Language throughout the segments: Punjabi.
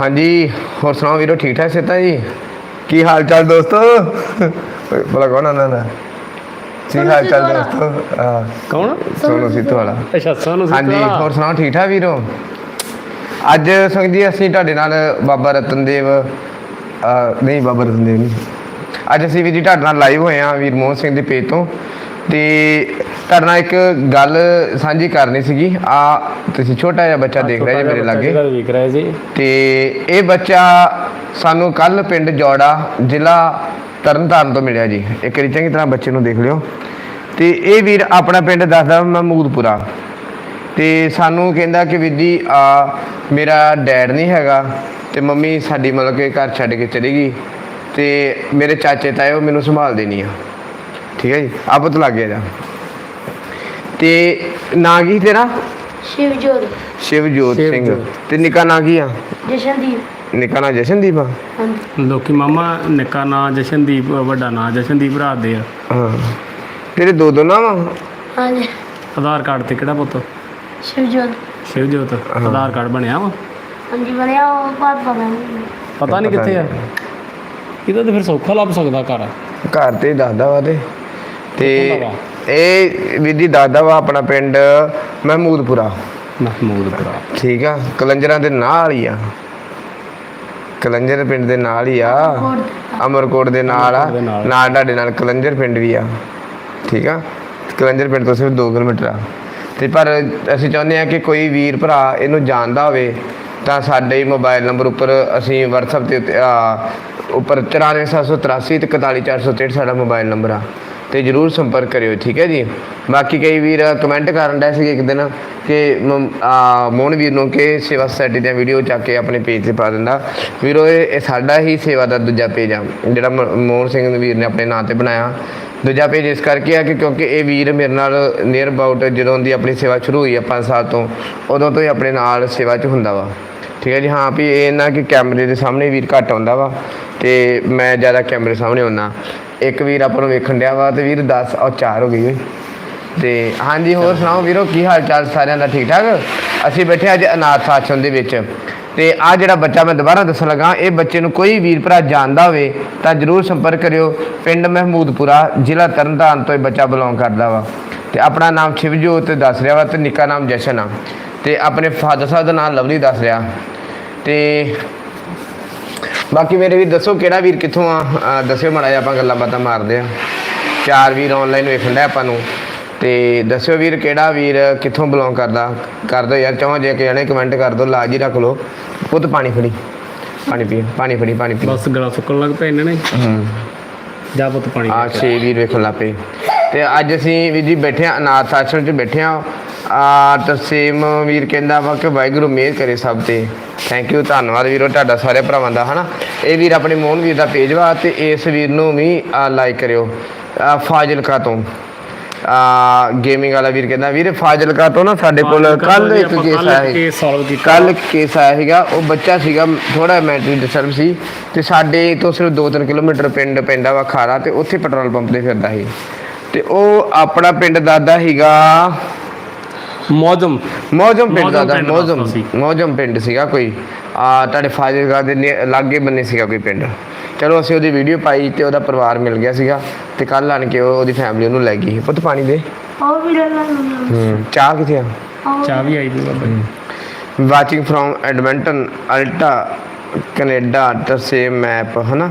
ਹਾਂਜੀ ਹੋਰ ਸੁਣਾਓ ਵੀਰੋ ਠੀਕ ਠਾਕ ਸੇਤਾ ਜੀ? ਕੀ ਹਾਲ ਚਾਲ ਦੋਸਤੋ? ਬੋਲਾ ਕੌਣ ਆਂਦਾ ਨਾ ਕੀ ਹਾਲ ਚਾਲ ਦੋਸਤੋ? ਹਾਂ, ਕੌਣ? ਸੋਨੂ ਸਿੱਧੂ ਵਾਲਾ। ਅੱਛਾ ਸਾਨੂੰ ਹਾਂਜੀ ਹੋਰ ਸੁਣਾਓ ਠੀਕ ਠਾਕ ਵੀਰੋ? ਅੱਜ ਸੰਗ ਜੀ ਅਸੀਂ ਤੁਹਾਡੇ ਨਾਲ ਬਾਬਾ ਰਤਨਦੇਵ ਅਹ, ਨਹੀਂ ਬਾਬਾ ਰਤਨਦੇਵ ਨਹੀਂ। ਅੱਜ ਅਸੀਂ ਵੀ ਜੀ ਤੁਹਾਡੇ ਨਾਲ ਲਾਈਵ ਹੋਏ ਹਾਂ ਵੀਰ ਮੋਹਨ ਸਿੰਘ ਦੇ ਪੇਜ ਤੋਂ। ਤੇ ਤੁਹਾਡੇ ਨਾਲ ਇੱਕ ਗੱਲ ਸਾਂਝੀ ਕਰਨੀ ਸੀਗੀ। ਆ ਤੁਸੀਂ ਛੋਟਾ ਜਿਹਾ ਬੱਚਾ ਦੇਖ ਰਿਹਾ ਜੀ ਮੇਰੇ ਲਾਗੇ। ਵੇਖ ਰਿਹਾ ਜੀ। ਤੇ ਇਹ ਬੱਚਾ ਸਾਨੂੰ ਕੱਲ ਪਿੰਡ ਜੋੜਾ ਜ਼ਿਲ੍ਹਾ ਤਰਨਤਾਰਨ ਤੋਂ ਮਿਲਿਆ ਜੀ। ਇੱਕ ਵਾਰੀ ਚੰਗੀ ਤਰ੍ਹਾਂ ਬੱਚੇ ਨੂੰ ਦੇਖ ਲਿਓ। ਤੇ ਇਹ ਵੀਰ ਆਪਣਾ ਪਿੰਡ ਦੱਸਦਾ ਮਹਮੂਦਪੁਰਾ ਤੇ ਸਾਨੂੰ ਕਹਿੰਦਾ ਕਿ ਜੀ ਆ ਮੇਰਾ ਡੈਡ ਨਹੀਂ ਹੈਗਾ ਤੇ ਮੰਮੀ ਸਾਡੀ ਮਤਲਬ ਕਿ ਘਰ ਛੱਡ ਕੇ ਚਲੀ ਗਈ ਤੇ ਮੇਰੇ ਚਾਚੇ ਤਾਏ ਉਹ ਮੈਨੂੰ ਸੰਭਾਲ ਦੇਣੀ ਆ। ਠੀਕ ਹੈ ਜੀ ਆਪ ਤੋਂ ਲੱਗ ਗਿਆ ਜਾ। ਤੇ ਨਾਂ ਕੀ ਤੇਰਾ? ਸ਼ਿਵਜੋਤ। ਸ਼ਿਵਜੋਤ ਸਿੰਘ। ਸ਼ਿਵਜੋਤ। ਤੇ ਨਿੱਕਾ ਨਾਂ ਕੀ ਆ? ਜਸ਼ਨਦੀਪ। ਨਿੱਕਾ ਨਾਂ ਜਸ਼ਨਦੀਪ ਆ? ਹਾਂਜੀ। ਲੋਕੀ ਮਾਮਾ ਨਿੱਕਾ ਨਾਂ ਜਸ਼ਨਦੀਪ ਵੱਡਾ ਨਾਂ ਜਸ਼ਨਦੀਪ ਰਾਤ ਦੇ ਆ। ਹਾਂ। ਤੇਰੇ ਦੋ ਦੋ ਨਾਮ ਆ ਹਾਂਜੀ। ਆਧਾਰ ਕਾਰਡ ਤੇ ਕਿਹੜਾ ਪੁੱਤ? ਸ਼ਿਵਜੋਤ। ਸ਼ਿਵਜੋਤ। ਆਧਾਰ ਕਾਰਡ ਬਣਿਆ ਵਾ? ਹਾਂਜੀ ਬਣਿਆ ਉਹ ਬਾਤ ਪਤਾ ਨਹੀਂ। ਪਤਾ ਨਹੀਂ ਕਿੱਥੇ ਆ। ਇਹਦਾ ਤੇ ਫਿਰ ਸੌਖਾ ਲੱਭ ਸਕਦਾ ਘਰ। ਘਰ ਤੇ ਦੱਸਦਾ ਵਾ ਤੇ। ਤੇ ਇਹ ਵਿਧੀ ਦਾਦਾ ਵਾ ਆਪਣਾ ਪਿੰਡ ਮਹਿਮੂਦਪੁਰਾ। ਮਹਮੂਦਪੁਰਾ। ਠੀਕ ਆ ਕਲੰਜਰਾਂ ਦੇ ਨਾਲ ਹੀ ਆ। ਕਲੰਜਰ ਪਿੰਡ ਦੇ ਨਾਲ ਹੀ ਆ। ਅਮਰਕੋਟ ਦੇ ਨਾਲ ਆ। ਨਾਲ। ਤੁਹਾਡੇ ਨਾਲ ਕਲੰਜਰ ਪਿੰਡ ਵੀ ਆ। ਠੀਕ ਆ ਕਲੰਜਰ ਪਿੰਡ ਤੋਂ ਸਿਰਫ 2 ਕਿਲੋਮੀਟਰ ਆ। ਤੇ ਪਰ ਅਸੀਂ ਚਾਹੁੰਦੇ ਆ ਕਿ ਕੋਈ ਵੀਰ ਭਰਾ ਇਹਨੂੰ ਜਾਣਦਾ ਹੋਵੇ ਤਾਂ ਸਾਡੇ ਹੀ ਮੋਬਾਈਲ ਨੰਬਰ ਉੱਪਰ ਅਸੀਂ WhatsApp ਤੇ ਉੱਪਰ 94783 ਤੇ 41463 ਸਾਡਾ ਮੋਬਾਈਲ ਨੰਬਰ ਆ। ਤੇ ਜਰੂਰ ਸੰਪਰਕ ਕਰਿਓ, ਠੀਕ ਹੈ ਜੀ? ਬਾਕੀ ਕਈ ਵੀਰ ਕਮੈਂਟ ਕਰਨ ਡਏ ਸੀ ਇੱਕ ਦਿਨ ਕਿ ਮ- ਮੋਹਨ ਵੀਰ ਨੂੰ ਕਿ ਸੇਵਾ ਸੋਸਾਇਟੀ ਦੀਆਂ ਵੀਡੀਓ ਚੱਕ ਕੇ ਆਪਣੇ ਪੇਜ ਤੇ ਪਾ ਦਿੰਦਾ। ਵੀਰੋ, ਇਹ ਇਹ ਸਾਡਾ ਹੀ ਸੇਵਾ ਦਾ ਦੂਜਾ ਪੇਜ ਆ, ਜਿਹੜਾ ਮ- ਮੋਹਨ ਸਿੰਘ ਵੀਰ ਨੇ ਆਪਣੇ ਨਾਂ ਤੇ ਬਣਾਇਆ। ਦੂਜਾ ਪੇਜ ਇਸ ਕਰਕੇ ਆ ਕਿ ਕਿਉਂਕਿ ਇਹ ਵੀਰ ਮੇਰੇ ਨਾਲ ਨੀਅਰ ਅਬਾਊਟ ਜਦੋਂ ਦੀ ਆਪਣੀ ਸੇਵਾ ਸ਼ੁਰੂ ਹੋਈ ਆ 5 ਸਾਲ ਤੋਂ, ਉਦੋਂ ਤੋਂ ਹੀ ਆਪਣੇ ਨਾਲ ਸੇਵਾ 'ਚ ਹੁੰਦਾ ਵਾ। ਠੀਕ ਹੈ ਜੀ, ਹਾਂ, ਵੀ ਇਹ ਨਾ ਕਿ ਕੈਮਰੇ ਦੇ ਸਾਹਮਣੇ ਵੀਰ ਘੱਟ ਆਉਂਦਾ ਵਾ, ਤੇ ਮੈਂ ਜ਼ਿਆਦਾ ਕੈਮਰੇ ਸਾਹਮਣੇ ਆਉਣਾ ਇੱਕ ਵੀਰ ਆਪਾਂ ਨੂੰ ਵੇਖਣ ਡਿਆ ਵਾ ਤੇ ਵੀਰ 10 ਔਰ 4 ਹੋ ਗਈ ਓਏ। ਤੇ ਹਾਂਜੀ, ਹੋਰ ਸੁਣਾਓ ਵੀਰੋ, ਕੀ ਹਾਲ ਚਾਲ ਸਾਰਿਆਂ ਦਾ? ਠੀਕ ਠਾਕ? ਅਸੀਂ ਬੈਠੇ ਅੱਜ ਅਨਾਥ ਆਸ਼ਰਮ ਦੇ ਵਿੱਚ। ਤੇ ਆ ਜਿਹੜਾ ਬੱਚਾ ਮੈਂ ਦੁਬਾਰਾ ਦੱਸਣ ਲੱਗਾ, ਇਹ ਬੱਚੇ ਨੂੰ ਕੋਈ ਵੀਰ ਭਰਾ ਜਾਣਦਾ ਹੋਵੇ ਤਾਂ ਜਰੂਰ ਸੰਪਰਕ ਕਰਿਓ। ਪਿੰਡ ਮਹਿਮੂਦਪੁਰਾ, ਜ਼ਿਲ੍ਹਾ ਤਰਨਤਾਰਨ ਤੋਂ ਇਹ ਬੱਚਾ ਬਿਲੋਂਗ ਕਰਦਾ ਵਾ। ਤੇ ਆਪਣਾ ਨਾਮ ਸ਼ਿਵਜੋਤ ਦੱਸ ਰਿਹਾ ਵਾ ਤੇ ਨਿੱਕਾ ਨਾਮ ਜਸ਼ਨ ਆ। ਤੇ ਆਪਣੇ ਫਾਦਰ ਸਾਹਿਬ ਦਾ ਨਾਮ ਲਵਲੀ ਦੱਸ ਰਿਹਾ। ਤੇ ਬਾਕੀ ਮੇਰੇ ਵੀਰ ਦੱਸੋ ਕਿਹੜਾ ਵੀਰ ਕਿੱਥੋਂ ਆ? ਦੱਸਿਓ ਮਾੜਾ ਜਿਹਾ ਆਪਾਂ ਗੱਲਾਂ ਬਾਤਾਂ ਮਾਰਦੇ ਆ ਚਾਰ ਵੀਰ ਆਨਲਾਈਨ ਵੇਖਣ ਦਾ ਆਪਾਂ ਨੂੰ। ਤੇ ਦੱਸਿਓ ਵੀਰ ਕਿਹੜਾ ਵੀਰ ਕਿੱਥੋਂ ਬਿਲੋਂਗ ਕਰਦਾ? ਕਰ ਦਿਓ ਯਾਰ ਚਾਹੋ ਜੇ ਕਿ ਜਣੇ ਕਮੈਂਟ ਕਰ ਦਿਓ ਲਾਜ ਰੱਖ ਲਓ। ਪੁੱਤ ਪਾਣੀ ਫੜੀ। ਪਾਣੀ ਪੀ ਪਾਣੀ ਫੜੀ ਪਾਣੀ ਪੀ। ਬਸ ਗਲਾ ਸੁੱਕਣ ਲੱਗ ਪਿਆ ਇਹਨਾਂ ਨੇ ਹੂੰ। ਜਾ ਪੁੱਤ ਪਾਣੀ ਆ। ਛੇ ਵੀਰ ਵੇਖਣ ਲੱਗ ਪਏ। ਤੇ ਅੱਜ ਅਸੀਂ ਵੀ ਜੀ ਬੈਠੇ ਆ ਅਨਾਥ ਆਸ਼ਰਮ 'ਚ ਬੈਠੇ ਆ ਆ ਤਰਸੇਮ ਵੀਰ ਕਹਿੰਦਾ ਵਾ ਕਿ ਵਾਹਿਗੁਰੂ ਮਿਹਰ ਕਰੇ ਸਭ ਤੇ। ਥੈਂਕ ਯੂ ਧੰਨਵਾਦ ਵੀਰੋ ਤੁਹਾਡਾ ਸਾਰੇ ਭਰਾਵਾਂ ਦਾ ਹਨਾ? ਇਹ ਵੀਰ ਆਪਣੇ ਮੋਹਨ ਵੀਰ ਦਾ ਪੇਜ ਵਾ ਤੇ ਇਸ ਵੀਰ ਨੂੰ ਵੀ ਲਾਈਕ ਕਰਿਓ। ਆ ਫਾਜ਼ਿਲਕਾ ਤੋਂ। ਆ ਗੇਮਿੰਗ ਵਾਲਾ ਵੀਰ ਕਹਿੰਦਾ ਵੀਰ ਫਾਜ਼ਿਲਕਾ ਤੋਂ ਨਾ ਸਾਡੇ ਕੋਲ ਕੱਲ ਇੱਕ ਕੇਸ ਆਇਆ ਸੀ। ਕੱਲ ਕੇਸ ਆਇਆ ਸੀਗਾ। ਉਹ ਬੱਚਾ ਸੀਗਾ ਥੋੜਾ ਮੈਂਟਲੀ ਡਿਸਟਰਬ ਸੀ। ਤੇ ਸਾਡੇ ਤੋਂ ਸਿਰਫ 2-3 ਕਿਲੋਮੀਟਰ ਪਿੰਡ ਪੈਂਦਾ ਵਾ ਖਾਰਾ ਤੇ ਉੱਥੇ ਪੈਟਰੋਲ ਪੰਪ ਤੇ ਫਿਰਦਾ ਸੀ। ਤੇ ਉਹ ਆਪਣਾ ਪਿੰਡ ਦਾਦਾ ਸੀਗਾ ਮੌਜਮ। ਮੌਜਮ ਪਿੰਡ ਦਾਦਾ ਪਿੰਡ ਮੌਜਮ ਦੱਸਦਾ ਸੀ। ਮੌਜਮ ਪਿੰਡ ਸੀਗਾ ਕੋਈ। ਆ ਤੁਹਾਡੇ ਫਾਜ਼ਿਲਕਾ ਦੇ ਨੇ- ਲਾਗੇ ਬੰਨੇ ਸੀਗਾ ਕੋਈ ਪਿੰਡ। ਚਲੋ ਅਸੀਂ ਉਹਦੀ ਵੀਡੀਓ ਪਾਈ ਤੇ ਉਹਦਾ ਪਰਿਵਾਰ ਮਿਲ ਗਿਆ ਸੀਗਾ ਤੇ ਕੱਲ ਆਣ ਕੇ ਉਹ ਉਹਦੀ ਫੈਮਿਲੀ ਉਹਨੂੰ ਲੈ ਗਈ। ਪੁੱਤ ਪਾਣੀ ਦੇ। ਉਹ ਵੀ ਲੈ ਲਾ ਹੂੰ ਚਾਹ ਕਿੱਥੇ ਆ? ਚਾਹ ਵੀ ਆਈ ਦੀ Baba ji. Watching from Edmonton Alta Canada ਤਰਸੇ ਮੈਪ ਹਨਾ?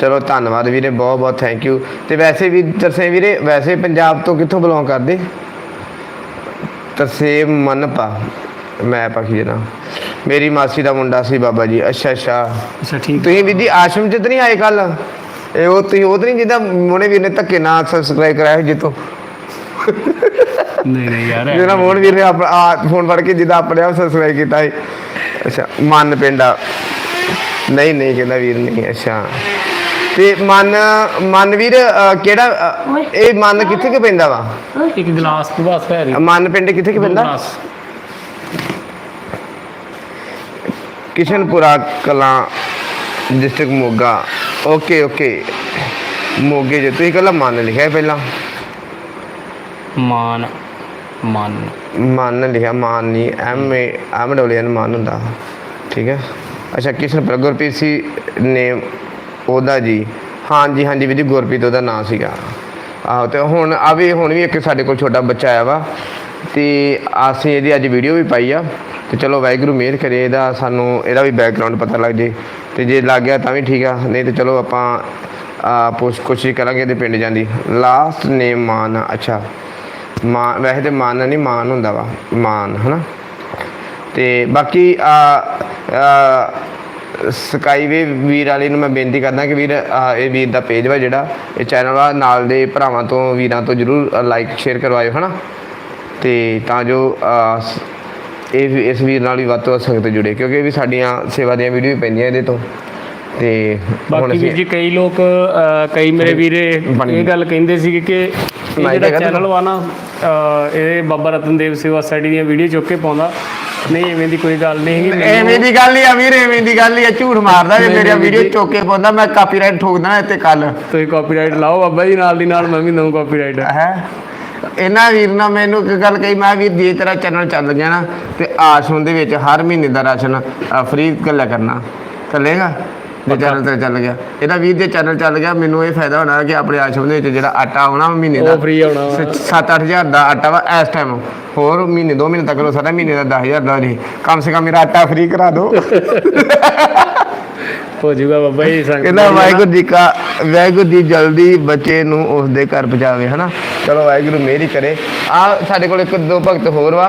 ਚਲੋ ਧੰਨਵਾਦ ਵੀਰੇ ਬਹੁਤ ਬਹੁਤ ਥੈਂਕ ਯੂ ਤੇ ਵੈਸੇ ਵੀ ਤਰਸੇ ਵੀਰੇ ਵੈਸੇ ਪੰਜਾਬ ਤੋਂ ਕਿੱਥੋਂ ਬਿਲੋਂਗ ਕਰਦੇ? ਤਰਸੇ ਮਨਪਾ ਮੈਪ ਆਖੀ ਜਨਾ ਮੇਰੀ ਮਾਸੀ ਦਾ ਮੁੰਡਾ ਸੀ ਬਾਬਾ ਜੀ ਅੱਛਾ ਅੱਛਾ। ਅੱਛਾ ਠੀਕ। ਤੁਸੀਂ ਵੀ ਜੀ ਆਸ਼ਰਮ ਚ ਤਾਂ ਨਹੀਂ ਆਏ ਕੱਲ ਇਹ ਉਹ ਤੁਸੀਂ ਉਹ ਤਾਂ ਨਹੀਂ ਜਿਹਦਾ ਮੋਨੇ ਵੀਰ ਨੇ ਧੱਕੇ ਨਾਲ ਸਬਸਕ੍ਰਾਈਬ ਕਰਾਇਆ ਜਿੱਤੋਂ ਨਹੀਂ ਨਹੀਂ ਯਾਰ ਜਿਹੜਾ ਮੋਹਨ ਵੀਰ ਨੇ ਆਪਣਾ ਫੋਨ ਫੜ ਕੇ ਜਿੱਦਾਂ ਆਪਣੇ ਆਪ ਸਬਸਕ੍ਰਾਈਬ ਕੀਤਾ ਸੀ। ਅੱਛਾ ਮਨ ਪਿੰਡਾ ਨਹੀਂ ਨਹੀਂ ਕਹਿੰਦਾ ਵੀਰ ਨਹੀਂ ਅੱਛਾ। ਤੇ ਮਨ ਮਨ ਵੀਰ ਅਹ, ਕਿਹੜਾ ਇਹ ਮਨ ਕਿੱਥੇ ਕਿ ਪੈਂਦਾ ਵਾ? ਇੱਕ ਗਲਾਸ ਤੋਂ ਬਸ ਹੈ ਰਹੀ। ਮਨ ਪਿੰਡ ਕਿੱਥੇ ਕਿ ਪੈਂਦਾ? Kishanpura Kalan district Moga. Okay okay. ਮੋਗੇ ਜੇ ਤੁਸੀਂ ਕੱਲਾ ਮਨ ਲਿਖਿਆ ਹੈ ਪਹਿਲਾਂ? ਮਾਨ ਮਾਨ। ਮਨ ਲਿਖਿਆ ਮਾਨ ਨਹੀਂ M A M W N ਮਨ ਹੁੰਦਾ ਠੀਕ ਹੈ? ਅੱਛਾ ਕਿਸ਼ਨ ਪਰ ਗੁਰਪ੍ਰੀਤ ਸੀ ਨੇਮ ਉਹਦਾ ਜੀ। ਹਾਂਜੀ ਹਾਂਜੀ ਵੀਰ ਜੀ, ਗੁਰਪ੍ਰੀਤ ਉਹਦਾ ਨਾਂ ਸੀਗਾ। ਆਹੋ, ਤੇ ਹੁਣ ਆ ਵੀ, ਹੁਣ ਵੀ ਇੱਕ ਸਾਡੇ ਕੋਲ ਛੋਟਾ ਬੱਚਾ ਆਇਆ ਵਾ। ਤੇ ਅਸੀਂ ਇਹਦੀ ਅੱਜ ਵੀਡੀਓ ਵੀ ਪਾਈ ਆ। ਤੇ ਚਲੋ ਵਾਹਿਗੁਰੂ ਮਿਹਰ ਕਰੇ, ਇਹਦਾ ਸਾਨੂੰ, ਇਹਦਾ ਵੀ ਬੈਕਗ੍ਰਾਉਂਡ ਪਤਾ ਲੱਗ ਜੇ। ਤੇ ਜੇ ਲੱਗ ਗਿਆ ਤਾਂ ਵੀ ਠੀਕ ਆ, ਨਹੀਂ ਤੇ ਚਲੋ ਆਪਾਂ, ਆ, ਪੁੱਛ ਕੋਸ਼ਿਸ਼ ਕਰਾਂਗੇ ਇਹਦੇ ਪਿੰਡ ਜਾਂਦੀ ਲਾਸਟ ਨੇਮ ਮਾਨ, ਅੱਛਾ। ਮਾਨ, ਵੈਸੇ ਤੇ ਮਾਨ ਨਹੀਂ, ਮਾਨ ਹੁੰਦਾ ਵਾ। ਮਾਨ, ਹਨਾ? ਤੇ ਬਾਕੀ ਆ ਸਕਾਈਵੇ ਵੀਰ ਵਾਲੀ ਨੂੰ ਮੈਂ ਬੇਨਤੀ ਕਰਦਾ ਕਿ ਵੀਰ ਇਹ ਵੀਰ ਦਾ ਪੇਜ ਵਾ ਜਿਹੜਾ ਇਹ ਚੈਨਲ ਵਾ ਨਾਲ ਦੇ ਭਰਾਵਾਂ ਤੋਂ ਵੀਰਾਂ ਤੋਂ ਜਰੂਰ ਲਾਈਕ ਸ਼ੇਅਰ ਕਰਵਾਇਓ ਹਨਾ? ਤੇ ਤਾਂ ਜੋ ਸ- ਇਹ ਇਸ ਵੀਰ ਨਾਲ ਵੀ ਵੱਧ ਤੋਂ ਵੱਧ ਸੰਗਤ ਜੁੜੇ ਕਿਉਂਕਿ ਇਹ ਵੀ ਸਾਡੀਆਂ ਸੇਵਾ ਦੀਆਂ ਵੀਡੀਓ ਵੀ ਪੈਂਦੀਆਂ ਇਹਦੇ ਤੋਂ। ਤੇ ਬਾਕੀ ਵੀਰ ਜੀ ਕਈ ਲੋਕ ਕਈ ਮੇਰੇ ਵੀਰੇ। ਇਹ ਗੱਲ ਕਹਿੰਦੇ ਸੀਗੇ ਕਿ ਜਿਹੜਾ ਚੈਨਲ ਵਾ ਨਾ ਇਹ ਬਾਬਾ ਰਤਨਦੇਵ ਸੇਵਾ ਸੋਸਾਇਟੀ ਦੀਆਂ ਵੀਡੀਓ ਚੁੱਕ ਕੇ ਪਾਉਂਦਾ। ਨਹੀਂ ਐਵੇਂ ਦੀ ਕੋਈ ਗੱਲ ਨਹੀਂ ਹੈਗੀ ਐਵੇਂ ਦੀ ਗੱਲ ਹੀ ਆ ਵੀਰ ਐਵੇਂ ਦੀ ਗੱਲ ਹੀ ਆ ਝੂਠ ਮਾਰਦਾ ਜੇ ਨਹੀਂ, ਵੀਡੀਓ। ਚੁੱਕ ਕੇ ਪਾਉਂਦਾ ਮੈਂ ਕਾਪੀਰਾਈਟ ਠੋਕ ਦੇਣਾ ਇੱਥੇ ਕੱਲ ਤੁਸੀਂ ਕਾਪੀਰਾਈਟ ਲਾਓ ਬਾਬਾ ਜੀ ਨਾਲ ਦੀ ਨਾਲ ਮੈਂ ਵੀ ਦਊਂ ਕਾਪੀਰਾਈਟ ਹੈ? ਇਹਨਾਂ ਵੀਰ ਨਾਲ ਮੈਨੂੰ ਇੱਕ ਗੱਲ ਕਹੀ ਮੈਂ ਵੀਰ ਜੇ ਤੇਰਾ ਚੈਨਲ ਚੱਲ ਗਿਆ ਨਾ ਤੇ ਆਸ਼ਰਮ ਦੇ ਵਿੱਚ ਹਰ ਮਹੀਨੇ ਦਾ ਰਾਸ਼ਨ ਫ੍ਰੀ ਕੱਲਾ ਕਰਨਾ। ਚੱਲੇਗਾ? ਜੇ ਚੈਨਲ ਤੇ ਚੱਲ ਗਿਆ। ਇਹਦਾ ਵੀਰ ਦੇ ਚੈਨਲ ਚੱਲ ਗਿਆ ਮੈਨੂੰ ਇਹ ਫਾਇਦਾ ਹੋਣਾ ਕਿ ਆਪਣੇ ਆਸ਼ਰਮ ਦੇ ਵਿੱਚ ਜਿਹੜਾ ਆਟਾ ਆਉਣਾ ਮਹੀਨੇ ਦਾ। ਉਹ free ਆਉਣਾ ਵਾ। 7-8000 ਦਾ ਆਟਾ ਵਾ ਇਸ ਟਾਈਮ ਹੋਰ ਮਹੀਨੇ ਦੋ ਮਹੀਨੇ ਤੱਕ ਲੋ ਸਾਡਾ ਮਹੀਨੇ ਦਾ 10000 ਦਾ ਜੀ ਕਮ ਸੇ ਕਮ ਮੇਰਾ ਆਟਾ ਫ੍ਰੀ ਕਰਾ ਦਿਓ। ਹੋ ਜਾਊਗਾ ਬਾਬਾ ਜੀ ਸੰਗਤ ਕਹਿੰਦਾ ਵਾਹਿਗੁਰੂ ਜੀ ਕਾ ਵਾਹਿਗੁਰੂ ਜੀ ਜਲਦੀ ਬੱਚੇ ਨੂੰ ਉਸ ਦੇ ਘਰ ਪਹੁੰਚਾਵੇ ਹਨਾ? ਚਲੋ ਵਾਹਿਗੁਰੂ ਮਿਹਰ ਹੀ ਕਰੇ। ਆ ਸਾਡੇ ਕੋਲ ਇੱਕ ਦੋ ਭਗਤ ਹੋਰ ਵਾ।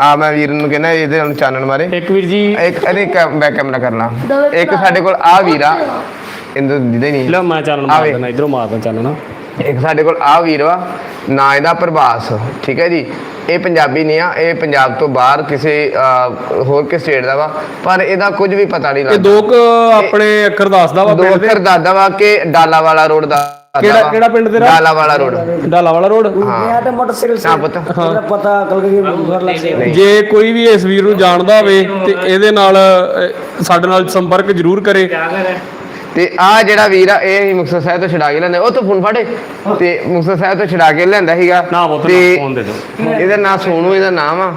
ਆ ਮੈਂ ਵੀਰ ਨੂੰ ਕਹਿੰਦਾ ਇਹਦੇ ਨਾਲ ਚਾਨਣ ਮਾਰੇ। ਇੱਕ ਵੀਰ ਜੀ। ਇੱਕ ਇਹਦੇ ਬੈਕ ਕੈਮਰਾ ਕਰਨਾ ਇੱਕ। ਸਾਡੇ ਕੋਲ ਆ ਵੀਰ ਇਹਨੂੰ ਦਿਦੇ ਨਹੀਂ। ਲਓ ਮੈਂ ਚਾਨਣ ਮਾਰ ਦੇਣਾ ਇਧਰੋਂ ਮਾਰ ਦੇਣਾ ਚਾਨਣ। ਇੱਕ ਸਾਡੇ ਕੋਲ ਆ ਵੀਰ ਵਾ। ਨਾ ਇਹਦਾ ਪ੍ਰਭਾਸ। ਠੀਕ ਹੈ ਜੀ? ਇਹ ਪੰਜਾਬੀ ਨਹੀਂ ਆ ਇਹ ਪੰਜਾਬ ਤੋਂ ਬਾਹਰ ਕਿਸੇ ਹੋਰ ਕਿਸ ਸਟੇਟ ਦਾ ਵਾ ਪਰ ਇਹਦਾ ਕੁਝ ਵੀ ਪਤਾ ਨਹੀਂ ਇਹ ਲੱਗਦਾ। ਦੋ ਕੁ ਆਪਣੇ ਅੱਖਰ ਦੱਸਦਾ ਵਾ ਦੋ ਦੇ? ਅੱਖਰ ਦਾਦਾ ਵਾ ਕਿ ਡਾਲਾ ਵਾਲਾ ਰੋਡ ਦਾ ਕਿਹੜਾ- ਕਿਹੜਾ ਪਿੰਡ ਤੇਰਾ? ਡਾਲਾ ਵਾਲਾ ਰੋਡ? ਡਾਲਾ ਵਾਲਾ ਰੋਡ ਮੈਂ ਤਾਂ ਮੋਟਰਸਾਈਕਲ ਹਾਂ ਪੁੱਤ। ਪਤਾ ਅਕਲ ਕੇ ਘਰ ਲੱਗ ਗਿਆ। ਨਹੀਂ। ਜੇ ਕੋਈ ਵੀ ਇਸ ਵੀਰ ਨੂੰ ਜਾਣਦਾ ਹੋਵੇ ਤੇ ਇਹਦੇ ਨਾਲ ਸਾਡੇ ਨਾਲ ਸੰਪਰਕ ਜ਼ਰੂਰ ਕਰੇ। ਤੇ ਆ ਜਿਹੜਾ ਵੀਰ ਆ ਇਹ ਹੀ ਮੁਕਤਸਰ ਸਾਹਿਬ ਤੋਂ ਛਡਾ ਕੇ ਲੈਂਦਾ ਉਹ ਤੋਂ ਫੋਨ ਫੜੇ ਤੇ ਮੁਕਤਸਰ ਸਾਹਿਬ ਤੋਂ ਛਡਾ ਕੇ ਲੈਂਦਾ ਸੀਗਾ। ਨਾ ਫੋਨ ਦੇ ਦਿਓ। ਇਹਦਾ ਨਾਂ ਸੋਨੂ ਇਹਦਾ ਨਾਮ ਆ।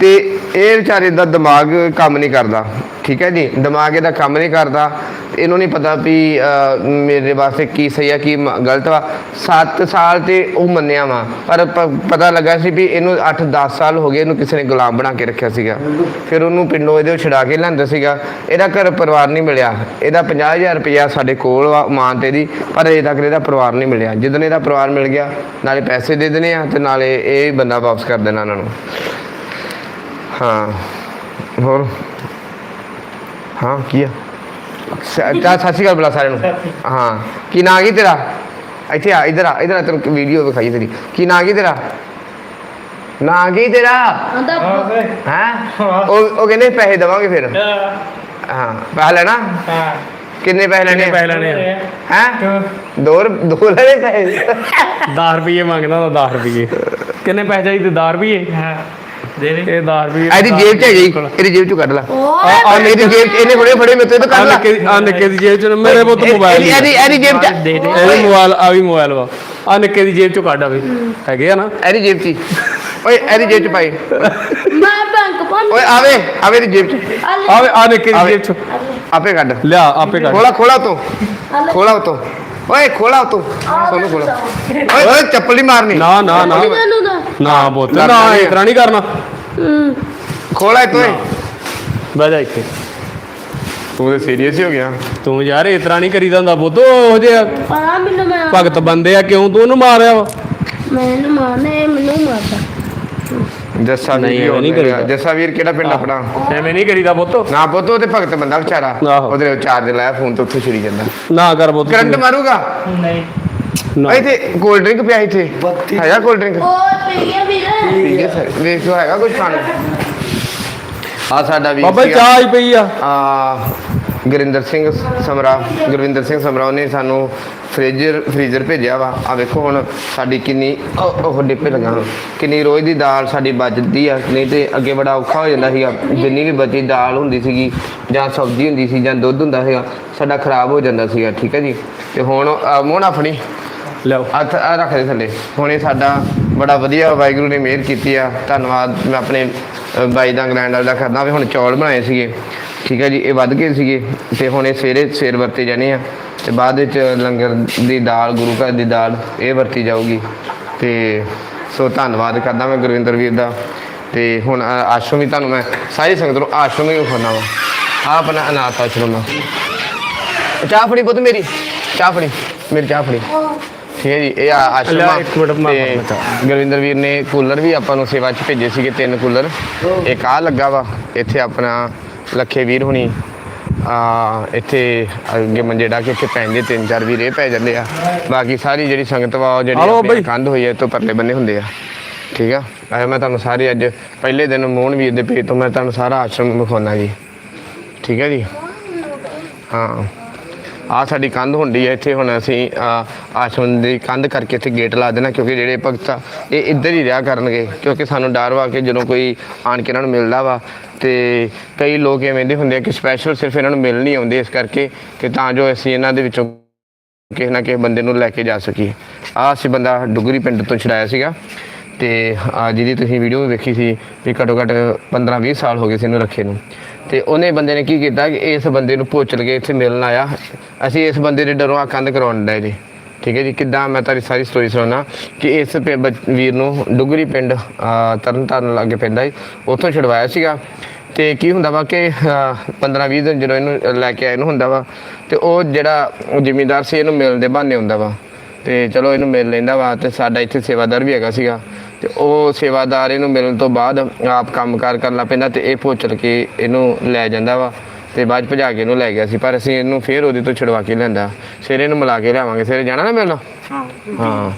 ਤੇ ਇਹ ਵਿਚਾਰੇ ਦਾ ਦਿਮਾਗ ਕੰਮ ਨਹੀਂ ਕਰਦਾ, ਠੀਕ ਹੈ ਜੀ? ਦਿਮਾਗ ਇਹਦਾ ਕੰਮ ਨਹੀਂ ਕਰਦਾ। ਇਹਨੂੰ ਨਹੀਂ ਪਤਾ ਵੀ ਮੇਰੇ ਵਾਸਤੇ ਕੀ ਸਹੀ ਆ, ਕੀ ਮ- ਗਲਤ ਵਾ। 7 ਸਾਲ ਤੇ ਉਹ ਮੰਨਿਆ ਵਾ, ਪਰ ਪ- ਪਤਾ ਲੱਗਾ ਸੀ ਵੀ ਇਹਨੂੰ 8-10 ਸਾਲ ਹੋ ਗਏ ਇਹਨੂੰ ਕਿਸੇ ਨੇ ਗੁਲਾਮ ਬਣਾ ਕੇ ਰੱਖਿਆ ਸੀਗਾ। ਫਿਰ ਉਹਨੂੰ ਪਿੰਡੋਂ ਇਹਦੇ ਛਡਾ ਕੇ ਲਿਆਂਦਾ ਸੀਗਾ। ਇਹਦਾ ਘਰ ਪਰਿਵਾਰ ਨਹੀਂ ਮਿਲਿਆ। ਇਹਦਾ 50000 ਰੁਪਇਆ ਸਾਡੇ ਕੋਲ ਵਾ ਮਾਨ ਤੇ ਦੀ, ਪਰ ਅਜੇ ਤੱਕ ਇਹਦਾ ਪਰਿਵਾਰ ਨਹੀਂ ਮਿਲਿਆ। ਜਦੋਂ ਇਹਦਾ ਪਰਿਵਾਰ ਮਿਲ ਗਿਆ, ਨਾਲੇ ਪੈਸੇ ਦੇ ਦੇਣੇ ਆ ਤੇ ਨਾਲੇ ਇਹ ਬੰਦਾ ਵਾਪਸ ਕਰ ਦੇਣਾ ਇਹਨਾਂ ਨੂੰ। ਹਾਂ। ਹੋਰ? ਹਾਂ ਕੀ ਆ? ਚਾ ਸਤਿ ਸ਼੍ਰੀ ਅਕਾਲ ਬੁਲਾ ਸਾਰਿਆਂ ਨੂੰ। ਹਾਂ। ਕੀ ਨਾਂ ਕੀ ਤੇਰਾ? ਇੱਥੇ ਆ ਇਧਰ ਆ ਇਧਰ ਆ ਤੈਨੂੰ ਵੀਡੀਓ ਵਿਖਾਈ ਤੇਰੀ। ਕੀ ਨਾਂ ਕੀ ਤੇਰਾ? ਨਾਂ ਕੀ ਤੇਰਾ? ਹੈ ਉਹ ਉਹ ਕਹਿੰਦੇ ਪੈਸੇ ਦੇਵਾਂਗੇ ਫਿਰ। ਹਾਂ। ਪੈਸੇ ਲੈਣਾ? ਕਿੰਨੇ ਪੈਸੇ ਲੈਣੇ ਪੈਸੇ ਲੈਣੇ ਹੈ? ਦੋ ਦੋ ਲੈਣੇ ਪੈਸੇ। 10 ਰੁਪਏ ਮੰਗਦਾ ਤਾਂ 10 ਰੁਪਏ ਕਿੰਨੇ ਪੈਸੇ ਚਾਹੀਦੇ? 10 ਰੁਪਏ ਹਾਂ। ਦੇ ਦੇ। ਇਹ 10 ਰੁਪਏ ਇਹਦੀ ਜੇਬ ਚ ਹੈਗੀ। ਇਹਦੀ ਜੇਬ ਚੋਂ ਕੱਢ ਲੈ। ਆ ਮੇਰੀ ਜੇਬ ਚ ਇਹਨੇ ਫੜੇ ਫੜੇ ਮੇਰੇ ਤੋਂ ਇਹ ਤਾਂ ਕੱਢ ਲੈ। ਆ ਨਿੱਕੇ ਦੀ ਜੇਬ ਚ ਮੇਰੇ ਪੁੱਤ ਮੋਬਾਈਲ ਇਹਦੀ ਇਹਦੀ ਇਹਦੀ ਜੇਬ ਚ ਇਹਦੀ ਮੋਬਾਈਲ ਆ ਵੀ ਮੋਬਾਈਲ ਵਾ ਆ ਨਿੱਕੇ ਦੀ ਜੇਬ ਚੋਂ ਕੱਢ ਆਵੇ ਹੈਗੇ ਆ ਨਾ। ਇਹਦੀ ਜੇਬ ਚ ਹੀ। ਓਏ ਇਹਦੀ ਜੇਬ ਚ ਪਾਈ। ਮੈਂ ਬੈਂਕ ਪੰਜ ਓਏ ਆਵੇ ਆਵੇ ਦੀ ਜੇਬ ਚ। ਆਵੇ ਆ ਨਿੱਕੇ ਦੀ। ਜੇਬ ਚੋਂ। ਆਪੇ ਕੱਢ। ਲਿਆ ਆਪੇ ਕੱਢ। ਖੋਲਾ ਖੋਲਾ ਤੂੰ ਖੋਲਾ ਤੂੰ ਓਏ ਖੋਲਾ ਤੂੰ ਸੋਨੂੰ ਖੋਲਾ। ਓਏ ਚੱਪਲ ਨਹੀਂ ਮਾਰਨੀ। ਨਾ ਨਾ ਨਾ। ਦਾ ਨਾ ਪੁੱਤ ਨਾ ਨਹੀਂ ਇਸ ਤਰ੍ਹਾਂ ਨਹੀਂ ਕਰਨਾ। ਹੂੰ। ਖੋਲਾ ਤੂੰ ਬਹਿ ਜਾ ਇੱਥੇ। ਤੂੰ ਤੇ ਸੀਰੀਅਸ ਹੀ ਹੋ ਗਿਆ। ਤੂੰ ਯਾਰ ਇਸ ਤਰ੍ਹਾਂ ਨਹੀਂ ਕਰੀਦਾ ਹੁੰਦਾ ਪੁੱਤ ਉਹ ਜਿਹਾ ਪਤਾ ਮੈਨੂੰ ਮੈਂ। ਭਗਤ ਬੰਦੇ ਆ ਕਿਉਂ ਤੂੰ ਉਹਨੂੰ ਮਾਰਿਆ ਵਾ? ਮੈਨੂੰ ਮਾਰਨੇ ਮੈਨੂੰ ਮਾਰਦਾ। ਜੱਸਾ ਵੀਰ ਨਹੀਂ, ਨਹੀਂ। ਕਰੀਦਾ। ਜੱਸਾ ਵੀਰ ਕਿਹੜਾ ਪਿੰਡ ਆਪਣਾ? ਐਵੇਂ ਨਹੀਂ ਕਰੀਦਾ ਪੁੱਤ। ਨਾ ਪੁੱਤ ਉਹ ਤੇ ਭਗਤ ਬੰਦਾ ਵਿਚਾਰਾ। ਉਹਦੇ ਚਾਰਜ ਲਾਇਆ ਫੋਨ ਤੋਂ ਉੱਥੇ ਛੁਰੀ ਜਾਂਦਾ। ਨਾ ਕਰ ਪੁੱਤ। ਕਰੰਟ ਮਾਰੂਗਾ? ਨਾ। ਇੱਥੇ ਕੋਲਡ ਡਰਿੰਕ ਪਿਆ ਇੱਥੇ। ਬੱਤੀ। ਹੈਗਾ ਕੋਲਡ ਡਰਿੰਕ ਓ ਪੀਆ ਵੀਰੇ। ਠੀਕ ਹੈ ਸਰ। ਵੇਖੋ ਹੈਗਾ ਕੁਝ ਖਾਣ ਆ ਸਾਡਾ ਵੀ ਬਾਬਾ ਚਾਹ ਹੀ ਪਈ ਆ। ਆ ਗੁਰਿੰਦਰ ਸਿੰਘ ਸਮਰਾ। ਗੁਰਵਿੰਦਰ ਸਿੰਘ ਸਮਰਾ ਉਹਨੇ ਸਾਨੂੰ ਫ੍ਰੀਜ਼ਰ ਫ੍ਰੀਜ਼ਰ ਭੇਜਿਆ ਵਾ। ਆ ਵੇਖੋ ਹੁਣ ਸਾਡੀ ਕਿੰਨੀ ਉਹ ਉਹ ਡਿੱਪੇ ਲਗਾ ਕਿੰਨੀ ਰੋਜ਼ ਦੀ ਦਾਲ ਸਾਡੀ ਬਚਦੀ ਆ। ਨਹੀਂ ਤੇ ਅੱਗੇ ਬੜਾ ਔਖਾ ਹੋ ਜਾਂਦਾ ਸੀਗਾ। ਜਿੰਨੀ ਵੀ ਬਚੀ ਦਾਲ ਹੁੰਦੀ ਸੀਗੀ ਜਾਂ ਸਬਜ਼ੀ ਹੁੰਦੀ ਸੀ ਜਾਂ ਦੁੱਧ ਹੁੰਦਾ ਸੀਗਾ ਸਾਡਾ ਖਰਾਬ ਹੋ ਜਾਂਦਾ ਸੀਗਾ। ਠੀਕ ਹੈ ਜੀ? ਤੇ ਹੁਣ ਆ, ਮੋਹਨ ਲਓ। ਹੱਥ ਆ ਰੱਖ ਦੇ ਥੱਲੇ। ਹੁਣ ਇਹ ਸਾਡਾ ਬੜਾ ਵਧੀਆ ਵਾਹਿਗੁਰੂ ਨੇ ਮਿਹਰ ਕੀਤੀ ਆ। ਧੰਨਵਾਦ, ਮੈਂ ਆਪਣੇ ਬਾਈ ਦਾ ਇੰਗਲੈਂਡ ਵਾਲਾ ਕਰਦਾ ਵੀ ਹੁਣ ਚੌਲ ਬਣਾਏ ਸੀਗੇ। ਠੀਕ ਹੈ ਜੀ, ਇਹ ਵੱਧ ਗਏ ਸੀਗੇ ਤੇ ਹੁਣ ਇਹ ਸਵੇਰੇ ਸਵੇਰ ਵਰਤੇ ਜਾਣੇ ਆ। ਤੇ ਬਾਅਦ ਵਿੱਚ ਲੰਗਰ ਦੀ ਦਾਲ, ਗੁਰੂ ਘਰ ਦੀ ਦਾਲ, ਇਹ ਵਰਤੀ ਜਾਊਗੀ। ਤੇ ਸੋ ਧੰਨਵਾਦ ਕਰਦਾ ਮੈਂ ਗੁਰਵਿੰਦਰ ਵੀਰ ਦਾ। ਤੇ ਹੁਣ ਆ- ਆਸ਼ਰਮ ਵੀ ਤੁਹਾਨੂੰ ਮੈਂ ਸਾਰੀ ਸੰਗਤ ਨੂੰ ਆਸ਼ਰਮ ਵੀ ਵਿਖਾਉਣਾ ਵਾ। ਆ ਆਪਣਾ ਅਨਾਥ ਆਸ਼ਰਮ ਆ। ਚਾਹ ਫੜੀ ਪੁੱਤ ਮੇਰੀ। ਚਾਹ ਫੜੀ। ਮੇਰੀ ਚਾਹ ਫੜੀ। ਠੀਕ ਹੈ ਜੀ ਇਹ ਆ ਆਸ਼ਰਮ ਇੱਕ ਮਿੰਟ ਮੈਂ ਗੁਰਵਿੰਦਰ ਵੀਰ ਨੇ ਕੂਲਰ ਵੀ ਆਪਾਂ ਨੂੰ ਸੇਵਾ 'ਚ ਭੇਜੇ ਸੀਗੇ ਤਿੰਨ ਕੂਲਰ। ਇੱਕ ਆ ਲੱਗਾ ਵਾ ਇੱਥੇ ਆਪਣਾ ਲੱਖੇ ਵੀਰ ਹੁਣੀ। ਆ ਇੱਥੇ ਅੱਗੇ ਮੰਜੇ ਡਾ ਕੇ ਇੱਥੇ ਪੈਂਦੇ ਤਿੰਨ ਚਾਰ ਵੀਰ ਇਹ ਪੈ ਜਾਂਦੇ ਆ। ਬਾਕੀ ਸਾਰੀ ਜਿਹੜੀ ਸੰਗਤ ਵਾ ਉਹ ਜਿਹੜੀ। ਕੰਧ ਹੋਈ ਹੈ ਤੋਂ ਪਰਲੇ ਬੰਨੇ ਹੁੰਦੇ ਆ। ਠੀਕ ਆ? ਅੱਜ ਮੈਂ ਤੁਹਾਨੂੰ ਸਾਰੇ ਅੱਜ ਪਹਿਲੇ ਦਿਨ ਮੋਹਨ ਵੀਰ ਦੇ ਪੇਜ ਤੋਂ ਮੈਂ ਤੁਹਾਨੂੰ ਸਾਰਾ ਆਸ਼ਰਮ ਵਿਖਾਉਣਾ ਜੀ। ਠੀਕ ਹੈ ਜੀ? ਹਾਂ। ਆ ਸਾਡੀ ਕੰਧ ਹੁੰਦੀ ਹੈ ਇੱਥੇ ਹੁਣ ਅਸੀਂ ਅਹ, ਆਸ਼ਰਮ ਦੀ ਕੰਧ ਕਰਕੇ ਇੱਥੇ ਗੇਟ ਲਾ ਦੇਣਾ ਕਿਉਂਕਿ ਜਿਹੜੇ ਭਗਤ ਆ ਇਹ ਇੱਧਰ ਹੀ ਰਿਹਾ ਕਰਨਗੇ ਕਿਉਂਕਿ ਸਾਨੂੰ ਡਰ ਵਾ ਕਿ ਜਦੋਂ ਕੋਈ ਆਣ ਕੇ ਇਹਨਾਂ ਨੂੰ ਮਿਲਦਾ ਵਾ ਤੇ ਕਈ ਲੋਕ ਐਵੇਂ ਦੇ ਹੁੰਦੇ ਆ ਕਿ ਸਪੈਸ਼ਲ ਸਿਰਫ ਇਹਨਾਂ ਨੂੰ ਮਿਲ ਨਹੀਂ ਆਉਂਦੇ ਇਸ ਕਰਕੇ ਕਿ ਤਾਂ ਜੋ ਅਸੀਂ ਇਹਨਾਂ ਦੇ ਵਿੱਚੋਂ ਕਿਸੇ ਨਾ ਕਿਸੇ ਬੰਦੇ ਨੂੰ ਲੈ ਕੇ ਜਾ ਸਕੀਏ। ਆ ਅਸੀਂ ਬੰਦਾ ਡੁਗਰੀ ਪਿੰਡ ਤੋਂ ਛੜਾਇਆ ਸੀਗਾ ਤੇ ਆ ਜਿਹਦੀ ਤੁਸੀਂ ਵੀਡੀਓ ਵੇਖੀ ਸੀ ਵੀ ਘੱਟੋ ਘੱਟ 15 20 ਸਾਲ ਹੋ ਗਏ ਸੀ ਇਹਨੂੰ ਰੱਖੇ ਨੂੰ। ਤੇ ਉਹਨੇ ਬੰਦੇ ਨੇ ਕੀ ਕੀਤਾ ਕਿ ਇਸ ਬੰਦੇ ਨੂੰ ਭੋਚਲ ਕੇ ਇੱਥੇ ਮਿਲਣ ਆਇਆ। ਅਸੀਂ ਇਸ ਬੰਦੇ ਦੇ ਡਰੋਂ ਆ ਕੰਧ ਕਰਵਾਉਣ ਡਏ ਜੀ। ਠੀਕ ਹੈ ਜੀ ਕਿੱਦਾਂ ਮੈਂ ਤੁਹਾਡੀ ਸਾਰੀ ਸਟੋਰੀ ਸੁਣਾਉਣਾ ਕਿ ਇਸ ਪਿੰ- ਬੱਚ- ਵੀਰ ਨੂੰ ਡੁਗਰੀ ਪਿੰਡ ਆ, ਤਰਨ ਤਾਰਨ ਲਾਗੇ ਪੈਂਦਾ ਜੀ ਉੱਥੋਂ ਛਡਵਾਇਆ ਸੀਗਾ। ਤੇ ਕੀ ਹੁੰਦਾ ਵਾ ਕਿ 15 20 ਦਿਨ ਜਦੋਂ ਇਹਨੂੰ ਲੈ ਕੇ ਆਏ ਨੂੰ ਹੁੰਦਾ ਵਾ ਤੇ ਉਹ ਜਿਹੜਾ ਜ਼ਿਮੀਂਦਾਰ ਸੀ ਇਹਨੂੰ ਮਿਲਣ ਦੇ ਬਹਾਨੇ ਹੁੰਦਾ ਵਾ। ਤੇ ਚਲੋ ਇਹਨੂੰ ਮਿਲ ਲੈਂਦਾ ਵਾ ਤੇ ਸਾਡਾ ਇੱਥੇ ਸੇਵਾਦਾਰ ਵੀ ਹੈਗਾ ਸੀਗਾ। ਤੇ ਉਹ ਸੇਵਾਦਾਰ ਇਹਨੂੰ ਮਿਲਣ ਤੋਂ ਬਾਅਦ ਆਪ ਕੰਮਕਾਰ ਕਰਨਾ ਪੈਂਦਾ ਤੇ ਇਹ ਭੋਚਲ ਕੇ ਇਹਨੂੰ ਲੈ ਜਾਂਦਾ ਵਾ ਤੇ ਬਾਅਦ ਭਜਾ ਕੇ ਇਹਨੂੰ ਲੈ ਗਿਆ ਸੀ। ਪਰ ਅਸੀਂ ਇਹਨੂੰ ਫੇਰ ਉਹਦੇ ਤੋਂ ਛੁਡਵਾ ਕੇ ਲੈਂਦਾ ਸਵੇਰੇ ਇਹਨੂੰ ਮਿਲਾ ਕੇ ਲਿਆਵਾਂਗੇ। ਸਵੇਰੇ ਜਾਣਾ ਨਾ ਮਿਲਣਾ? ਹਾਂ।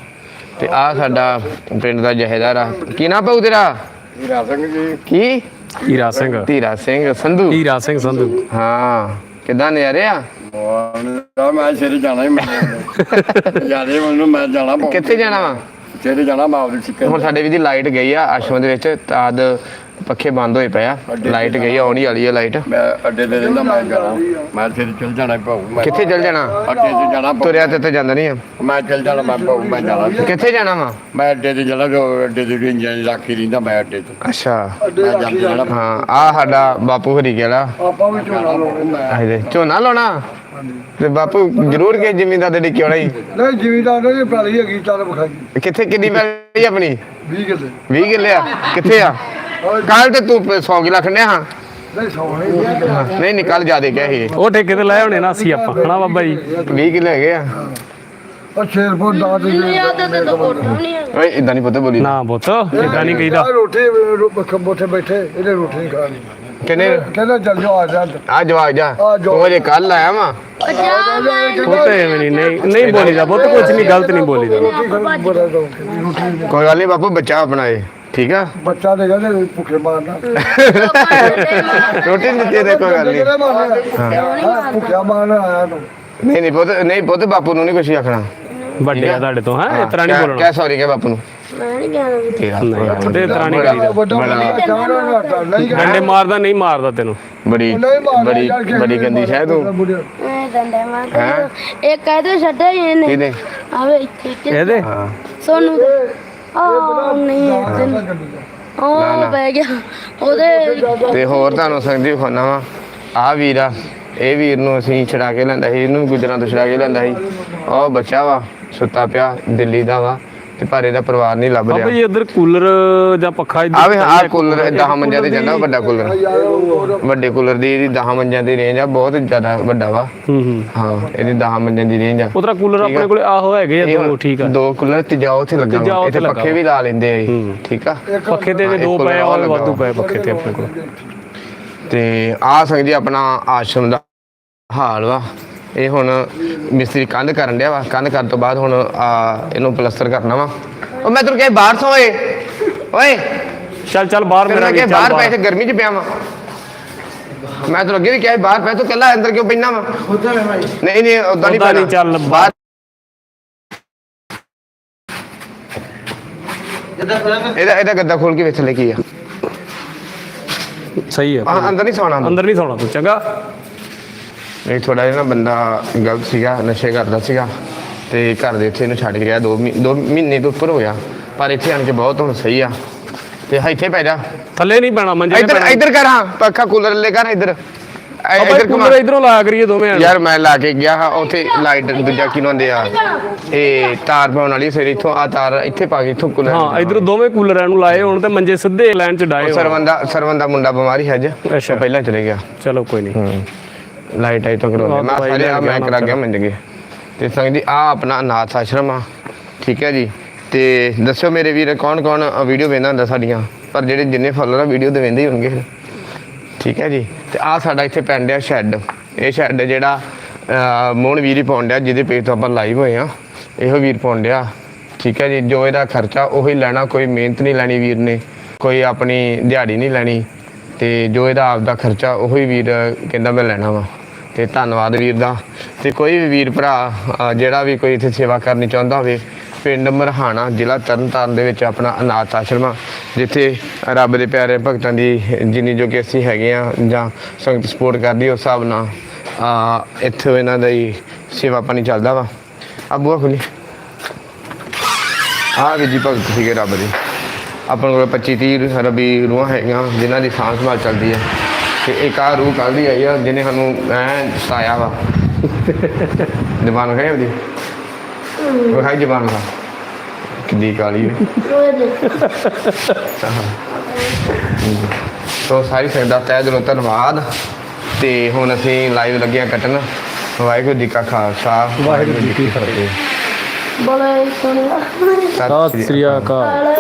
ਤੇ ਆ ਸਾਡਾ ਪਿੰਡ ਦਾ ਜਹੇਦਾਰ ਆ। ਕੀ ਨਾ ਪਊ ਤੇਰਾ? ਹੀਰਾ ਸਿੰਘ ਜੀ। ਕੀ? ਹੀਰਾ ਸਿੰਘ। ਧੀਰਾ ਸਿੰਘ ਸੰਧੂ। ਹੀਰਾ ਸਿੰਘ ਸੰਧੂ। ਹਾਂ। ਕਿਦਾਂ ਨਜ਼ਾਰੇ ਆ? ਮੈਂ ਸ਼ੇਰੇ ਜਾਣਾ ਹੀ ਮੈਂ। ਜਾਦੇ ਮੈਨੂੰ ਮੈਂ ਜਾਣਾ ਪਊ ਕਿੱਥੇ ਜਾਣਾ ਵਾ? ਸ਼ੇਰੇ ਜਾਣਾ ਮੈਂ ਆਪਦੇ ਸਿੱਕੇ ਹੁਣ ਸਾਡੇ ਵੀ ਦੀ ਲਾਈਟ ਗਈ ਆ ਆਸ਼ਰਮ ਦੇ ਵਿੱਚ ਤਦ ਪੱਖੇ ਬੰਦ ਹੋਏ ਪਏ ਆ। ਲਾਈਟ ਗਈ ਆਉਣੀ ਵਾਲੀ ਆ ਲਾਈਟ। ਮੈਂ ਅੱਡੇ ਤੇ ਰਹਿੰਦਾ ਮੈਂ ਜਾਣਾ। ਮੈਂ ਚਲ ਜਾਣਾ ਮੈਂ ਕਿੱਥੇ ਚੱਲ ਜਾਣਾ? ਅੱਡੇ ਤੇ ਜਾਣਾ ਪਊ ਤੁਰਿਆ ਤੇ ਤੇ ਜਾਂਦਾ ਨਹੀਂ ਆ। ਮੈਂ ਚਲ ਜਾਣਾ ਮੈਂ ਪਊ ਮੈਂ ਜਾਣਾ। ਕਿੱਥੇ ਜਾਣਾ ਵਾ? ਮੈਂ ਅੱਡੇ ਤੇ ਜਾਣਾ ਜੋ ਅੱਡੇ ਤੇ ਇੰਜਨ ਲਾਖੀ ਰਹਿੰਦਾ ਮੈਂ ਅੱਡੇ ਤੇ। ਅੱਛਾ। ਮੈਂ ਜਾਂਦੇ ਜਾਣਾ। ਹਾਂ ਆ ਸਾਡਾ ਬਾਪੂ ਹਰੀ ਆਪਾਂ ਵੀ ਝੋਨਾ ਲਾਉਣਾ ਮੈਂ ਇਹਦੇ ਝੋਨਾ ਲਾਉਣਾ? ਤੇ ਬਾਪੂ ਜ਼ਰੂਰ ਕੇ ਜ਼ਿਮੀਂਦਾਰ ਦੇ ਡਿੱਕੀ ਆਉਣਾ ਹੀ। ਨਹੀਂ ਜ਼ਿਮੀਦਾਰ ਨੇ ਪੈਲੀ ਹੈਗੀ ਚੱਲ ਵਿਖਾਈ। ਕਿੱਥੇ ਕਿੰਨੀ ਪੈਲੀ ਆਪਣੀ? 20 ਕਿੱਲੇ। 20 ਕਿੱਲੇ ਆ। ਕਿੱਥੇ ਆ? ਕੱਲ ਤੇ ਤੂੰ 100 ਕਿੱਲਾ ਖੰਡਿਆ ਹਾਂ। ਨਹੀਂ। ਨਹੀਂ ਕੱਲ ਜਿਆਦੇ ਕਿਹਾ ਸੀ ਉਹ ਠੇਕੇ ਤੇ ਲਾਏ ਹੋਣੇ ਨਾ ਅਸੀਂ ਆਪਾਂ। ਹਨਾ ਬਾਬਾ ਜੀ? 20 ਕਿੱਲੇ ਹੈਗੇ ਆ। ਪਰ ਸ਼ੇਰ ਫੁੱਟ ਦਾ ਤੇ ਮੈਨੂੰ ਯਾਦ ਹੈ ਤੇ ਫੋਟੋ ਨਹੀਂ ਹੈ ਓਏ ਇਦਾਂ ਨਹੀਂ ਪਤਾ ਬੋਲੀ। ਨਾ ਪੁੱਤ ਇਦਾਂ ਨਹੀਂ ਕਹੀਦਾ। ਆਹ ਰੋਟੀ ਖੰਬੋਥੇ ਬੈਠੇ ਇਹਨੇ ਰੋਟੀ ਨਹੀਂ ਖਾਣੀ। ਕਿੰਨੇ? ਕਹਿੰਦਾ ਚੱਲ ਜਾ ਆ ਜਾ। ਆ ਜਵਾਬ ਜਾ। ਆ ਜਵਾਕ। ਤੂੰ ਅਜੇ ਕੱਲ ਆਇਆ ਵਾ? ਪੰਜਾਬ ਮੈਂ ਪੁੱਤ ਐਵੇਂ ਨਹੀਂ ਨਹੀਂ ਨਹੀਂ ਬੋਲੀਦਾ ਪੁੱਤ ਕੁਝ ਨਹੀਂ ਗਲਤ ਨਹੀਂ ਬੋਲੀਦਾ। ਰੋਟੀ ਖਾਣੀ ਬੜਾ ਦੋ ਰੋਟੀ ਕੋਈ ਗੱਲ ਨਹੀਂ ਬਾਪੂ ਬੱਚਾ ਆਪਣਾ ਏ। ਠੀਕ ਆ? ਬੱਚਾ ਦੇ ਕਹਿੰਦੇ ਭੁੱਖੇ ਮਾਰਨਾ। ਰੋਟੀ ਨਹੀਂ ਦੇ ਦੇ ਕੋਈ ਗੱਲ ਨਹੀਂ। ਹਾਂ। ਭੁੱਖਿਆ ਮਾਰਨਾ ਆਇਆ ਨੂੰ ਨਹੀਂ ਨਹੀਂ ਪੁੱਤ ਨਹੀਂ ਪੁੱਤ ਬਾਪੂ ਨੂੰ ਨਹੀਂ ਕੁਝ ਆਖਣਾ। ਵੱਡੇ ਆ? ਤੁਹਾਡੇ ਤੋਂ ਹੈ? ਇਸ ਤਰ੍ਹਾਂ ਨਹੀਂ ਬੋਲਣਾ। ਕਹਿ ਸੌਰੀ ਕਹਿ ਬਾਪੂ ਨੂੰ। ਮੈਂ ਨਹੀਂ ਜਾਣਾ ਤੇਰਾ ਨਹੀਂ ਪੁੱਤ ਇਸ ਤਰ੍ਹਾਂ ਨਹੀਂ ਕਰੀਦਾ। ਵੱਡਾ ਬੰਦਾ ਚਾਹਣਾ ਨਾ ਨਹੀਂ ਡੰਡੇ ਮਾਰਦਾ ਨਹੀਂ ਮਾਰਦਾ ਤੈਨੂੰ। ਬੜੀ ਨਹੀਂ ਮਾਰਨਾ ਬੜੀ ਯਾਰ, ਕਿਸੇ ਬੜੀ ਗੰਦੀ ਸ਼ਾਇਦ ਤੂੰ। ਮੈਂ ਡੰਡੇ ਮਾਰ ਹੈਂ? ਇੱਕ ਕਹਦੇ ਛੱਡਿਆ ਹੀ ਇਹਨੇ। ਕਿਹਦੇ? ਆਵੇ ਇੱਥੇ ਇੱਥੇ। ਇਹਦੇ? ਹਾਂ। ਸੋਨੂੰ ਆ ਨਹੀਂ ਉਹ ਪੈ ਗਿਆ। ਉਹਦੇ ਤੇ ਹੋਰ ਤੁਹਾਨੂੰ ਸੰਗਤੀ ਖਾਣਾ ਵਾ। ਆ ਵੀਰ ਆ ਇਹ ਵੀਰ ਨੂੰ ਅਸੀਂ ਛੜਾ ਕੇ ਲੈਂਦਾ ਸੀ ਇਹਨੂੰ ਗੁਜਰਾਂ ਤੋਂ ਛੜਾ ਕੇ ਲੈਂਦਾ ਸੀ। ਉਹ ਬੱਚਾ ਵਾ ਸੁੱਤਾ ਪਿਆ ਦਿੱਲੀ ਦਾ ਵਾ। ਤੇ ਪਰ ਇਹਦਾ ਪਰਿਵਾਰ ਨਹੀਂ ਲੱਭ ਬਾਬਾ ਰਿਹਾ ਜੀ ਉਧਰ ਕੂਲਰ ਜਾਂ ਪੱਖਾ ਇੱਧਰ ਆਵੇ ਆ ਕੂਲਰ 10 ਮੰਜਿਆਂ ਤੇ ਜਾਂਦਾ ਵੱਡਾ ਕੂਲਰ। ਵੱਡੇ ਕੂਲਰ ਦੀ ਇਹਦੀ 10 ਮੰਜਿਆਂ ਦੀ ਰੇਂਜ ਆ ਬਹੁਤ ਜ਼ਿਆਦਾ ਵੱਡਾ ਵਾ। ਹੂੰ ਹੂੰ। ਹਾਂ ਇਹਦੀ 10 ਮੰਜਿਆਂ ਦੀ ਰੇਂਜ ਆ। ਉਧਰ ਕੂਲਰ ਆਪਣੇ ਕੋਲੇ ਆਹੋ ਹੈਗੇ ਆ ਦੋ ਠੀਕ ਆ। ਦੋ ਕੂਲਰ ਤੀਜਾ ਉੱਥੇ ਲੱਗਾ ਵਾ। ਇੱਥੇ ਪੱਖੇ ਵੀ। ਲਾ ਲੈਂਦੇ ਆ। ਠੀਕ ਆ? ਪੱਖੇ ਤੇ ਦੋ ਪਏ ਆ ਉਹ ਉਹ ਲੱਗਾ ਵਾਧੂ। ਪਏ ਪੱਖੇ ਤੇ ਆਪਣੇ ਕੋਲ। ਤੇ ਆ ਸੰਗ ਜੀ ਆਪਣਾ ਆਸ਼ਰਮ ਦਾ ਹਾਲ ਵਾ। ਇਹ ਹੁਣ ਮਿਸਤਰੀ ਕੰਧ ਕਰਨ ਡਿਆ ਵਾ। ਕੰਧ ਕਰਨ ਤੋਂ ਬਾਅਦ ਹੁਣ ਆ ਇਹਨੂੰ ਪਲਸਤਰ ਕਰਨਾ ਵਾ। ਉਹ ਮੈਂ ਤੈਨੂੰ ਕਿਹਾ ਬਾਹਰ ਸੌ ਓਏ। ਓਏ। ਚੱਲ ਚੱਲ ਬਾਹਰ ਮੇਰਾ ਤੈਨੂੰ ਵੀ ਕਿਹਾ ਚੱਲ ਬਾਹਰ ਪੈ ਇੱਥੇ ਗਰਮੀ 'ਚ ਪਿਆ ਵਾ। ਮੈਂ ਤੈਨੂੰ ਅੱਗੇ ਵੀ ਕਿਹਾ ਬਾਹਰ ਪੈ ਤੂੰ ਇਕੱਲਾ ਅੰਦਰ ਕਿਉਂ ਪੈਣਾ ਵਾ? ਨਹੀਂ ਨਹੀਂ ਉਦਾਂ ਨਹੀਂ ਪੈਣਾ। ਚੱਲ ਬਾਹਰ ਇਹਦਾ ਇਹਦਾ ਗੱਦਾ ਖੋਲ ਕੇ ਵੇਖ ਲੈ ਕੀ ਆ। ਸਹੀ ਆ, ਅੰਦਰ ਨਹੀਂ ਸੌਣਾ ਅੰਦਰ ਨਹੀਂ ਸੌਣਾ ਤੂੰ ਚੰਗਾ। ਇਹ ਥੋੜਾ ਜਿਹਾ ਨਾ ਬੰਦਾ ਗਲਤ ਸੀਗਾ ਨਸ਼ੇ ਕਰਦਾ ਸੀਗਾ ਤੇ ਘਰ ਦੇ ਇੱਥੇ ਇਹਨੂੰ ਛੱਡ ਕੇ ਗਿਆ 2 ਦੋ ਮਹੀਨੇ ਤੋਂ ਉੱਪਰ ਹੋਇਆ ਪਰ ਇੱਥੇ ਆਣ ਕੇ ਬਹੁਤ ਹੁਣ ਸਹੀ ਆ ਤੇ ਇੱਥੇ ਪੈ ਜਾ। ਥੱਲੇ ਨਹੀਂ ਪੈਣਾ ਮੰਜੇ ਤੇ ਇੱਧਰ ਇੱਧਰ ਕਰ ਹਾਂ ਪੱਖਾ ਕੂਲਰ ਲੈ ਕਰ ਇੱਧਰ। ਇੱਧਰ ਕੂਲਰ ਇਧਰੋਂ ਲਾਇਆ ਕਰੀਏ ਦੋਵੇਂ। ਯਾਰ ਮੈਂ ਲਾ ਕੇ ਗਿਆ ਹਾਂ ਉੱਥੇ ਲਾਈਟ ਦੂਜਾ ਕੀ ਹੁੰਦੇ ਆ? ਇਹ ਤਾਰ ਪਾਉਣ ਵਾਲੀ ਫਿਰ ਇੱਥੋਂ ਆ ਤਾਰ ਇੱਥੇ ਪਾ ਕੇ ਇੱਥੋਂ ਕੂਲਰ ਹਾਂ ਇਧਰ ਦੋਵੇਂ ਕੂਲਰਾਂ ਨੂੰ ਲਾਏ ਹੋਣ ਤੇ ਮੰਜੇ ਸਿੱਧੇ ਲਾਈਨ 'ਚ ਡਾਏ ਸਰਵਨ ਦਾ ਸਰਵਨ ਦਾ ਮੁੰਡਾ ਬਿਮਾਰੀ ਹੈ ਅੱਜ ਅੱਛਾ। ਪਹਿਲਾਂ ਚਲੇ ਗਿਆ। ਚਲੋ ਕੋਈ ਨਹੀਂ। ਹੂੰ। ਲਾਈਟ ਆਈ ਤੋਂ ਕਰਾਉਂਦੇ ਮੈਂ ਸਾਰੇ ਆ ਮੈਂ ਕਰਾ ਗਿਆ ਮੰਨ ਗਏ ਤੇ ਸੰਗ ਜੀ ਆ ਆਪਣਾ ਅਨਾਥ ਆਸ਼ਰਮ ਆ। ਠੀਕ ਹੈ ਜੀ। ਤੇ ਦੱਸਿਓ ਮੇਰੇ ਵੀਰ ਕੌਣ ਕੌਣ ਵੀਡੀਓ ਵੇਖਦਾ ਹੁੰਦਾ ਸਾਡੀਆਂ? ਪਰ ਜਿਹੜੇ ਜਿੰਨੇ ਫਾਲੋਅਰ ਆ ਵੀਡੀਓ ਤੇ ਵੇਂਦੇ ਹੀ ਹੋਣਗੇ ਫਿਰ। ਠੀਕ ਹੈ ਜੀ। ਤੇ ਆ ਸਾਡਾ ਇੱਥੇ ਪੈਣ ਡਿਆ ਸ਼ੈੱਡ। ਇਹ ਸ਼ੈੱਡ ਜਿਹੜਾ ਮੋਹਨ ਵੀਰ ਹੀ ਪਾਉਣ ਡਿਆ ਜਿਹਦੇ ਪੇਜ ਤੋਂ ਆਪਾਂ ਲਾਈਵ ਹੋਏ ਆ। ਇਹੋ ਵੀਰ ਪਾਉਣ ਡਿਆ। ਠੀਕ ਹੈ ਜੀ। ਜੋ ਇਹਦਾ ਖਰਚਾ ਉਹੀ ਲੈਣਾ। ਕੋਈ ਮਿਹਨਤ ਨਹੀਂ ਲੈਣੀ ਵੀਰ ਨੇ। ਕੋਈ ਆਪਣੀ ਦਿਹਾੜੀ ਨਹੀਂ ਲੈਣੀ। ਤੇ ਜੋ ਇਹਦਾ ਆਪਦਾ ਖਰਚਾ ਉਹੀ ਵੀਰ ਕਹਿੰਦਾ ਮੈਂ ਲੈਣਾ ਵਾ। ਤੇ ਧੰਨਵਾਦ ਵੀਰ ਦਾ। ਤੇ ਕੋਈ ਵੀ ਵੀਰ ਭਰਾ ਜਿਹੜਾ ਵੀ ਕੋਈ ਇੱਥੇ ਸੇਵਾ ਕਰਨੀ ਚਾਹੁੰਦਾ ਹੋਵੇ, ਪਿੰਡ ਮਰਹਾਣਾ, ਜ਼ਿਲ੍ਹਾ ਤਰਨਤਾਰਨ ਦੇ ਵਿੱਚ ਆਪਣਾ ਅਨਾਥ ਆਸ਼ਰਮ ਆ, ਜਿੱਥੇ ਰੱਬ ਦੇ ਪਿਆਰੇ ਭਗਤਾਂ ਦੀ ਜਿੰਨੀ ਜੋ ਕਿ ਅਸੀਂ ਹੈਗੇ ਆ ਜਾਂ ਸੰਗਤ ਸਪੋਰਟ ਕਰਦੀ ਉਸ ਹਿਸਾਬ ਨਾਲ ਆ ਇੱਥੇ ਇਹਨਾਂ ਦਾ ਹੀ ਸੇਵਾ ਪਾਣੀ ਚੱਲਦਾ ਵਾ। ਆ ਬੂਆ ਖੁੱਲੀ। ਆ ਵੀ ਜੀ ਭਗਤ ਸੀਗੇ ਰੱਬ ਦੇ। ਆਪਣੇ ਕੋਲ 25 30 ਰੱਬੀ ਰੂਹਾਂ ਹੈਗੀਆਂ, ਜਿਨ੍ਹਾਂ ਦੀ ਸਾਂਭ ਸੰਭਾਲ ਚੱਲਦੀ ਹੈ ਤੇ ਇੱਕ ਆ ਰੂਹ ਕੱਲ੍ਹ ਦੀ ਆਈ ਆ ਜਿਹਨੇ ਸਾਨੂੰ ਐ ਸਤਾਇਆ ਵਾ। ਜ਼ਬਾਨ ਖਾਈ ਉਹਦੀ ਉਹ ਖਾਈ ਜ਼ਬਾਨ ਖਾ ਕਿੱਡੀ ਕਾਲੀ ਹੈ। ਸੋ ਸਾਰੀ ਸੰਗਤ ਦਾ ਤਹਿ ਦਿਲੋਂ ਧੰਨਵਾਦ। ਤੇ ਹੁਣ ਅਸੀਂ ਲਾਈਵ ਲੱਗੇ ਆ ਕੱਟਣ। ਵਾਹਿਗੁਰੂ ਜੀ ਕਾ ਖਾਲਸਾ ਵਾਹਿਗੁਰੂ ਜੀ ਕੀ ਫਤਿਹ। ਬੋਲੇ ਸੋਨਿਆ ਸਤਿ ਸ੍ਰੀ ਅਕਾਲ। ਕਾਲ